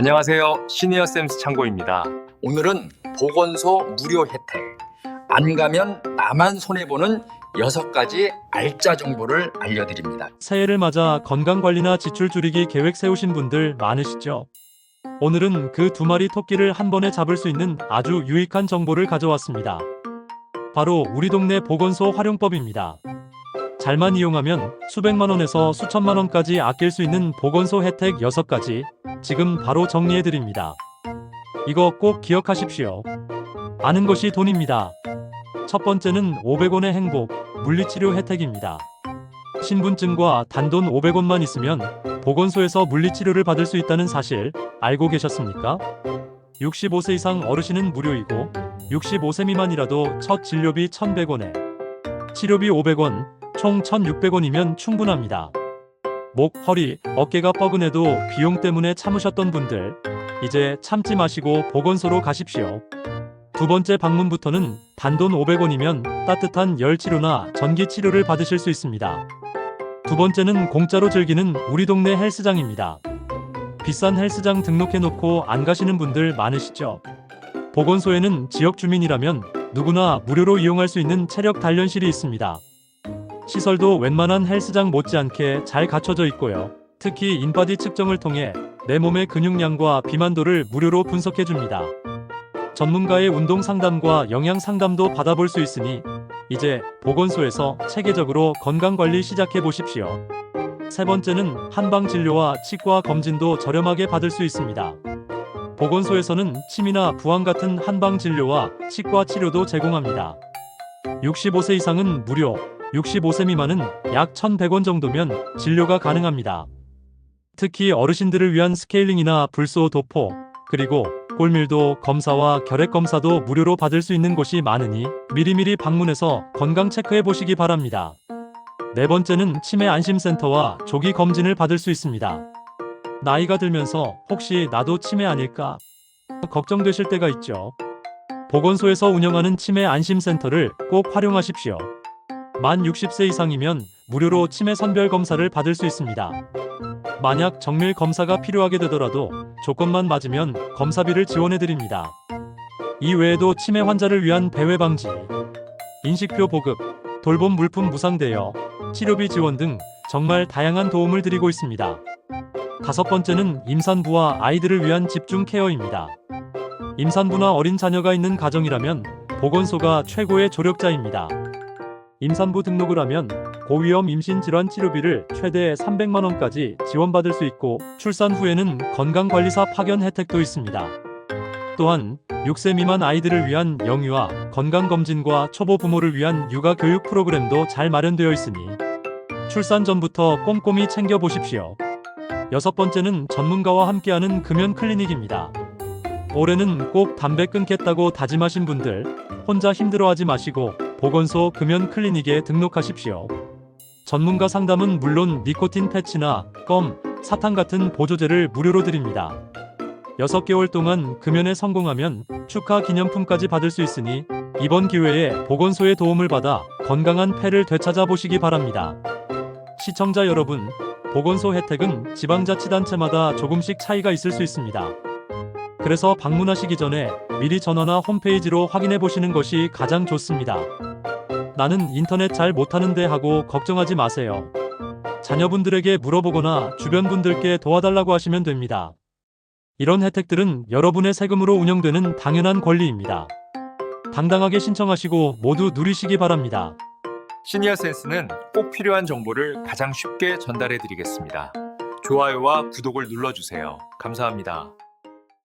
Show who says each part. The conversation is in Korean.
Speaker 1: 안녕하세요. 시니어 쌤스 창고입니다. 오늘은 보건소 무료 혜택. 안 가면 나만 손해보는 여섯 가지 알짜 정보를 알려드립니다.
Speaker 2: 새해를 맞아 건강관리나 지출 줄이기 계획 세우신 분들 많으시죠? 오늘은 그 두 마리 토끼를 한 번에 잡을 수 있는 아주 유익한 정보를 가져왔습니다. 바로 우리 동네 보건소 활용법입니다. 잘만 이용하면 수백만 원에서 수천만 원까지 아낄 수 있는 보건소 혜택 6가지 지금 바로 정리해 드립니다. 이거 꼭 기억하십시오. 아는 것이 돈입니다. 첫 번째는 500원의 행복, 물리치료 혜택입니다. 신분증과 단돈 500원만 있으면 보건소에서 물리치료를 받을 수 있다는 사실 알고 계셨습니까? 65세 이상 어르신은 무료이고 65세 미만이라도 첫 진료비 1,100원에 치료비 500원, 총 1,600원이면 충분합니다. 목, 허리, 어깨가 뻐근해도 비용 때문에 참으셨던 분들 이제 참지 마시고 보건소로 가십시오. 두 번째 방문부터는 단돈 500원이면 따뜻한 열 치료나 전기 치료를 받으실 수 있습니다. 두 번째는 공짜로 즐기는 우리 동네 헬스장입니다. 비싼 헬스장 등록해놓고 안 가시는 분들 많으시죠? 보건소에는 지역 주민이라면 누구나 무료로 이용할 수 있는 체력 단련실이 있습니다. 시설도 웬만한 헬스장 못지않게 잘 갖춰져 있고요. 특히 인바디 측정을 통해 내 몸의 근육량과 비만도를 무료로 분석해 줍니다. 전문가의 운동 상담과 영양 상담도 받아볼 수 있으니 이제 보건소에서 체계적으로 건강 관리 시작해 보십시오. 세 번째는 한방 진료와 치과 검진도 저렴하게 받을 수 있습니다. 보건소에서는 침이나 부항 같은 한방 진료와 치과 치료도 제공합니다. 65세 이상은 무료, 65세 미만은 약 1,100원 정도면 진료가 가능합니다. 특히 어르신들을 위한 스케일링이나 불소 도포, 그리고 골밀도 검사와 결핵 검사도 무료로 받을 수 있는 곳이 많으니 미리미리 방문해서 건강 체크해 보시기 바랍니다. 네 번째는 치매 안심센터와 조기 검진을 받을 수 있습니다. 나이가 들면서 혹시 나도 치매 아닐까 걱정되실 때가 있죠. 보건소에서 운영하는 치매 안심센터를 꼭 활용하십시오. 만 60세 이상이면 무료로 치매 선별 검사를 받을 수 있습니다. 만약 정밀 검사가 필요하게 되더라도 조건만 맞으면 검사비를 지원해 드립니다. 이 외에도 치매 환자를 위한 배회 방지, 인식표 보급, 돌봄 물품 무상 대여, 치료비 지원 등 정말 다양한 도움을 드리고 있습니다. 다섯 번째는 임산부와 아이들을 위한 집중 케어입니다. 임산부나 어린 자녀가 있는 가정이라면 보건소가 최고의 조력자입니다. 임산부 등록을 하면 고위험 임신 질환 치료비를 최대 300만 원까지 지원받을 수 있고 출산 후에는 건강관리사 파견 혜택도 있습니다. 또한 6세 미만 아이들을 위한 영유아 건강검진과 초보 부모를 위한 육아 교육 프로그램도 잘 마련되어 있으니 출산 전부터 꼼꼼히 챙겨보십시오. 여섯 번째는 전문가와 함께하는 금연 클리닉입니다. 올해는 꼭 담배 끊겠다고 다짐하신 분들 혼자 힘들어하지 마시고 보건소 금연 클리닉에 등록하십시오. 전문가 상담은 물론 니코틴 패치나 껌, 사탕 같은 보조제를 무료로 드립니다. 6개월 동안 금연에 성공하면 축하 기념품까지 받을 수 있으니 이번 기회에 보건소의 도움을 받아 건강한 폐를 되찾아 보시기 바랍니다. 시청자 여러분, 보건소 혜택은 지방자치단체마다 조금씩 차이가 있을 수 있습니다. 그래서 방문하시기 전에 미리 전화나 홈페이지로 확인해 보시는 것이 가장 좋습니다. 나는 인터넷 잘 못하는데 하고 걱정하지 마세요. 자녀분들에게 물어보거나 주변 분들께 도와달라고 하시면 됩니다. 이런 혜택들은 여러분의 세금으로 운영되는 당연한 권리입니다. 당당하게 신청하시고 모두 누리시기 바랍니다.
Speaker 1: 시니어 센스는 꼭 필요한 정보를 가장 쉽게 전달해 드리겠습니다. 좋아요와 구독을 눌러주세요. 감사합니다.